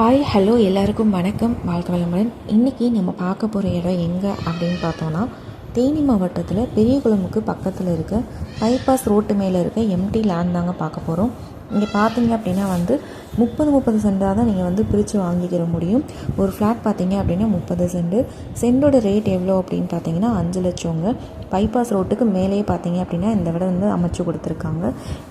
Hi hello எல்லாருக்கும் வணக்கம். வாழ்க வளமுடன். இன்றைக்கி நம்ம பார்க்க போகிற இடம் எங்கே அப்படின்னு பார்த்தோன்னா தேனி மாவட்டத்தில் பெரியகுளமுக்கு பக்கத்தில் இருக்க பைபாஸ் ரோட்டு மேலே இருக்க எம்டி லேண்ட் தாங்க பார்க்க போகிறோம் இங்கே பார்த்தீங்க அப்படின்னா வந்து முப்பது முப்பது சென்டாக தான் நீங்கள் வந்து பிரித்து வாங்கிக்கிற முடியும். ஒரு ஃப்ளாட் பார்த்தீங்க அப்படின்னா முப்பது சென்டு. சென்டோட ரேட் எவ்வளோ அப்படின்னு பார்த்தீங்கன்னா அஞ்சு லட்சங்க. பைபாஸ் ரோட்டுக்கு மேலேயே பார்த்தீங்க அப்படின்னா இந்த இடம் வந்து அமைச்சு கொடுத்துருக்காங்க.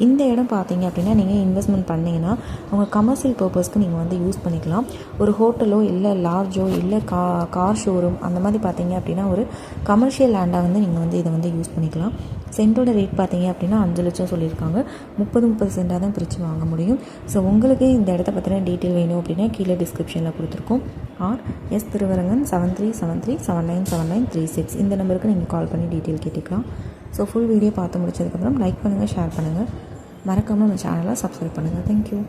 இந்த இடம் பார்த்தீங்க அப்படின்னா நீங்கள் இன்வெஸ்ட்மெண்ட் பண்ணிங்கன்னா உங்கள் கமர்ஷியல் பர்பஸ்க்கு நீங்கள் வந்து யூஸ் பண்ணிக்கலாம். ஒரு ஹோட்டலோ இல்லை லார்ஜோ இல்லை கா கார் ஷோரூம் அந்த மாதிரி பார்த்தீங்க அப்படின்னா ஒரு கமர்ஷியல் லேண்டாக வந்து நீங்கள் வந்து இதை வந்து யூஸ் பண்ணிக்கலாம். சென்ட்டோட ரேட் பார்த்தீங்க அப்படின்னா அஞ்சு லட்சம் சொல்லியிருக்காங்க. முப்பது முப்பது சென்டாக தான் பிரித்து வாங்க முடியும். ஸோ உங்களுக்கு இந்த இடத்த பற்றின டீட்டெயில் வேணும் அப்படின்னா கீழே டிஸ்கிரிப்ஷனில் கொடுத்துருக்கோம். R S Thiruvarangan seven three seven three seven nine seven nine three six இந்த நம்பருக்கு நீங்கள் கால் பண்ணி டீட்டெயில் கேட்டுக்கலாம். ஸோ ஃபுல் வீடியோ பார்த்து முடிச்சதுக்கப்புறம் லைக் பண்ணுங்கள் ஷேர் பண்ணுங்கள் மறக்காமல் நம்ம சேனலை சப்ஸ்கிரைப் பண்ணுங்கள் தேங்க்யூ